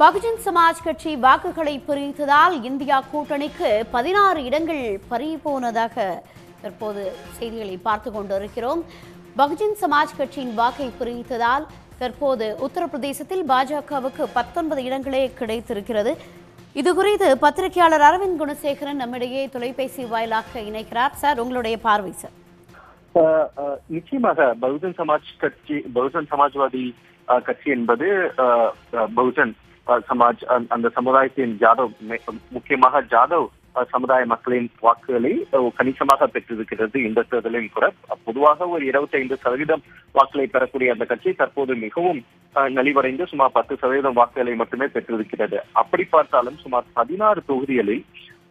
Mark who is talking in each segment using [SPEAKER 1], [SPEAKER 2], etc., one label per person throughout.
[SPEAKER 1] பகுஜன் சமாஜ் கட்சி வாக்குகளை பிரித்ததால் இந்தியா கூட்டணிக்கு பதினாறு இடங்கள் பறிபோனதாக தற்போது செய்திகளை பார்த்து கொண்டிருக்கிறோம். பகுஜன் சமாஜ் கட்சியின் வாக்கை பிரித்ததால் தற்போது உத்தரப்பிரதேசத்தில் பாஜகவுக்கு பத்தொன்பது இடங்களே கிடைத்திருக்கிறது. இது குறித்து பத்திரிகையாளர் அரவிந்த் குணசேகரன் நம்மிடையே தொலைபேசி வாயிலாக இணைக்கிறார். சார் உங்களுடைய பார்வை சார்.
[SPEAKER 2] நிச்சயமாக பகுஜன் சமாஜ் கட்சி பகுஜன் சமாஜ்வாதி கட்சி என்பது பகுஜன் சமாஜ் அந்த- சமுதாயத்தின் ஜாதவ் முக்கியமாக ஜாதவ் சமுதாய மக்களின் வாக்குகளை கணிசமாக பெற்றிருக்கிறது இந்த தேர்தலில் கூட. பொதுவாக ஒரு 25% சதவீதம் வாக்குகளை பெறக்கூடிய அந்த கட்சி தற்போது மிகவும் அஹ், நலிவடைந்து சுமார் பத்து சதவீதம் வாக்குகளை மட்டுமே பெற்றிருக்கிறது. அப்படி பார்த்தாலும் சுமார் பதினாறு தொகுதிகளில்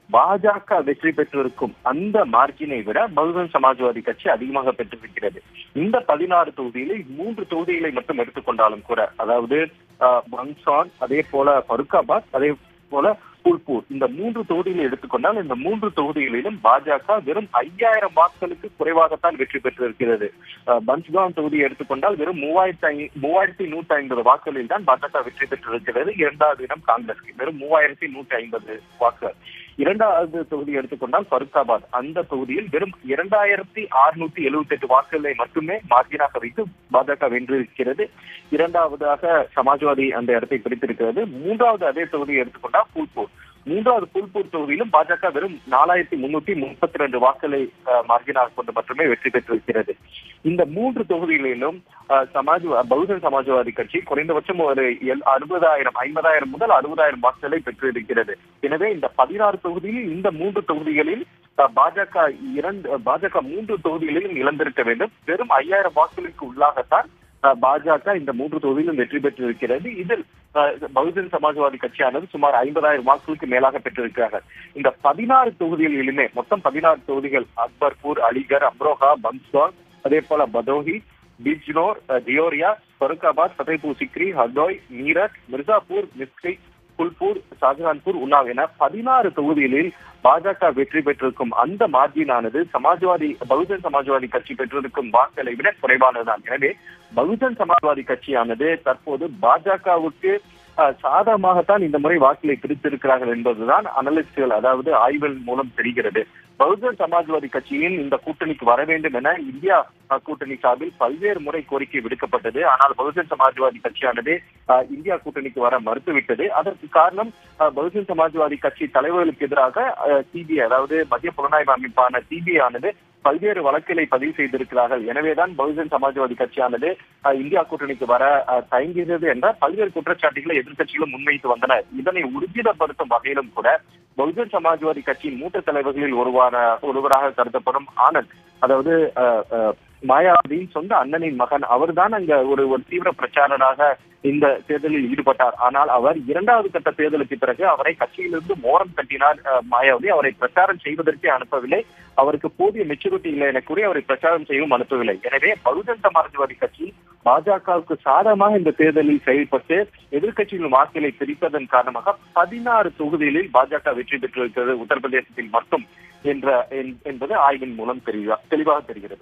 [SPEAKER 2] பாஜக வெற்றி பெற்றிருக்கும் அந்த மார்க்கினை விட பகுஜன் சமாஜ்வாதி கட்சி அதிகமாக பெற்றிருக்கிறது. இந்த பதினாறு தொகுதியில மூன்று தொகுதிகளை மட்டும் எடுத்துக்கொண்டாலும் கூட அதாவது அஹ், பன்சான் அதே போல ஃபருக்காபாத் அதே போல ஃபுல்பூர் இந்த மூன்று தொகுதிகளை எடுத்துக்கொண்டால் இந்த மூன்று தொகுதிகளிலும் பாஜக வெறும் ஐயாயிரம் வாக்குகளுக்கு குறைவாகத்தான் வெற்றி பெற்றிருக்கிறது. அஹ், பன்ஸ்கான் தொகுதியை எடுத்துக்கொண்டால் வெறும் மூவாயிரத்தி ஐ- மூவாயிரத்தி நூற்றி ஐம்பது வாக்குகளில் தான் பாஜக வெற்றி பெற்றிருக்கிறது. இரண்டாவது இடம் காங்கிரஸ்க்கு வெறும் மூவாயிரத்தி நூற்றி ஐம்பது வாக்குகள். இரண்டாவது தொகுதி எடுத்துக்கொண்டால் ஃபருக்காபாத். அந்த தொகுதியில் வெறும் இரண்டாயிரத்தி அறுநூத்தி எழுபத்தி எட்டு வாக்குகளை மட்டுமே மார்ஜினாக வைத்து பாஜக வென்றிருக்கிறது. இரண்டாவதாக சமாஜ்வாதி அந்த இடத்தை பிடித்திருக்கிறது. மூன்றாவது அதே தொகுதியை எடுத்துக்கொண்டால் ஃபூல்பூர் மூன்றாவது புல்பூர் தொகுதியிலும் பாஜக வெறும் நாலாயிரத்தி முன்னூத்தி முப்பத்தி ரெண்டு வாக்குகளை மார்ஜினாக கொண்டு மட்டுமே வெற்றி பெற்றிருக்கிறது. இந்த மூன்று தொகுதிகளிலும் சமாஜ்வா சமாஜ் பகுஜன் சமாஜ்வாதி கட்சி குறைந்தபட்சம் ஒரு எல்- அறுபதாயிரம் ஐம்பதாயிரம் முதல் அறுபதாயிரம் வாக்குகளை பெற்றிருக்கிறது. எனவே இந்த பதினாறு தொகுதியில் இந்த மூன்று தொகுதிகளில் பாஜக இரண்டு பாஜக மூன்று தொகுதிகளிலும் இழந்திருக்க வேண்டும். வெறும் ஐயாயிரம் வாக்குகளுக்கு உள்ளாகத்தான் பாஜக இந்த மூன்று தொகுதியிலும் வெற்றி பெற்றிருக்கிறது. இதில் பகுஜன் சமாஜ்வாதி கட்சியானது சுமார் ஐம்பதாயிரம் வாக்குகளுக்கு மேலாக பெற்றிருக்கிறார்கள். இந்த பதினாறு தொகுதிகளிலுமே மொத்தம் பதினாறு தொகுதிகள் அக்பர்பூர் அலிகர் அம்ரோஹா பன்ஸ்வால் அதே போல பதோஹி பிஜ்னோர் அஹ், தியோரியா ஃபருக்காபாத் ஃபதேபூர் சிக்ரி ஹர்தோய் மீரட் மிர்சாபூர் மிஸ்கை புல்பூர் ஷாஜகான்பூர் உன்னாவ் என பதினாறு தொகுதிகளில் பாஜக வெற்றி பெற்றிருக்கும் அந்த மார்ஜினானது சமாஜ்வாதி பகுஜன் சமாஜ்வாதி கட்சி பெற்றிருக்கும் வாக்குகளை விட குறைவானதுதான். எனவே பகுஜன் சமாஜ்வாதி கட்சியானது தற்போது பாஜகவுக்கு சாதகமாகத்தான் இந்த முறை வாக்குகளை பிரித்திருக்கிறார்கள் என்பதுதான் அனலிஸ்டுகள் அதாவது ஆய்வுகள் மூலம் தெரிகிறது. பகுஜன் சமாஜ்வாதி கட்சியின் இந்த கூட்டணிக்கு வர வேண்டும் என இந்தியா கூட்டணி சார்பில் பல்வேறு முறை கோரிக்கை விடுக்கப்பட்டது. ஆனால் பகுஜன் சமாஜ்வாதி கட்சியானது இந்தியா கூட்டணிக்கு வர மறுத்துவிட்டது. அதற்கு காரணம் பகுஜன் சமாஜ்வாதி கட்சி தலைவர்களுக்கு எதிராக சிபிஐ அதாவது மத்திய புலனாய்வு அமைப்பான சிபிஐ ஆனது பல்வேறு வழக்குகளை பதிவு செய்திருக்கிறார்கள். எனவேதான் பகுஜன் சமாஜ்வாதி கட்சியானது இந்தியா கூட்டணிக்கு வர தயங்கியது என்ற பல்வேறு குற்றச்சாட்டுகளை எதிர்க்கட்சிகளும் முன்வைத்து வந்தன. இதனை உறுதிப்படுத்தும் வகையிலும் கூட பகுஜன் சமாஜ்வாதி கட்சியின் மூத்த தலைவர்களில் தொடர்பான ஒருவராக கருதப்படும் ஆனந்த். அதாவது மாயாவதியின் சொந்த அண்ணனின் மகன். அவர்தான் அங்க ஒரு ஒரு தீவிர பிரச்சாரராக இந்த தேர்தலில் ஈடுபட்டார். ஆனால் அவர் இரண்டாவது கட்ட தேர்தலுக்கு பிறகு அவரை கட்சியிலிருந்து மோரம் கட்டினார் மாயாவதி அவரை பிரச்சாரம் செய்வதற்கே அனுப்பவில்லை. அவருக்கு போதிய மெச்சூரிட்டி இல்லை என கூறி அவரை பிரச்சாரம் செய்யவும் அனுப்பவில்லை. எனவே பகுஜன் சமாஜ்வாதி கட்சி பாஜகவுக்கு சாதகமாக இந்த தேர்தலில் செயல்பட்டு எதிர்க்கட்சிகளின் வாக்குகளை பிரிப்பதன் காரணமாக பதினாறு தொகுதிகளில் பாஜக வெற்றி பெற்றிருக்கிறது உத்தரப்பிரதேசத்தில் மட்டும் என்ற என்- என்பது ஆய்வின் மூலம் தெளிவா- தெளிவாக தெரிகிறது.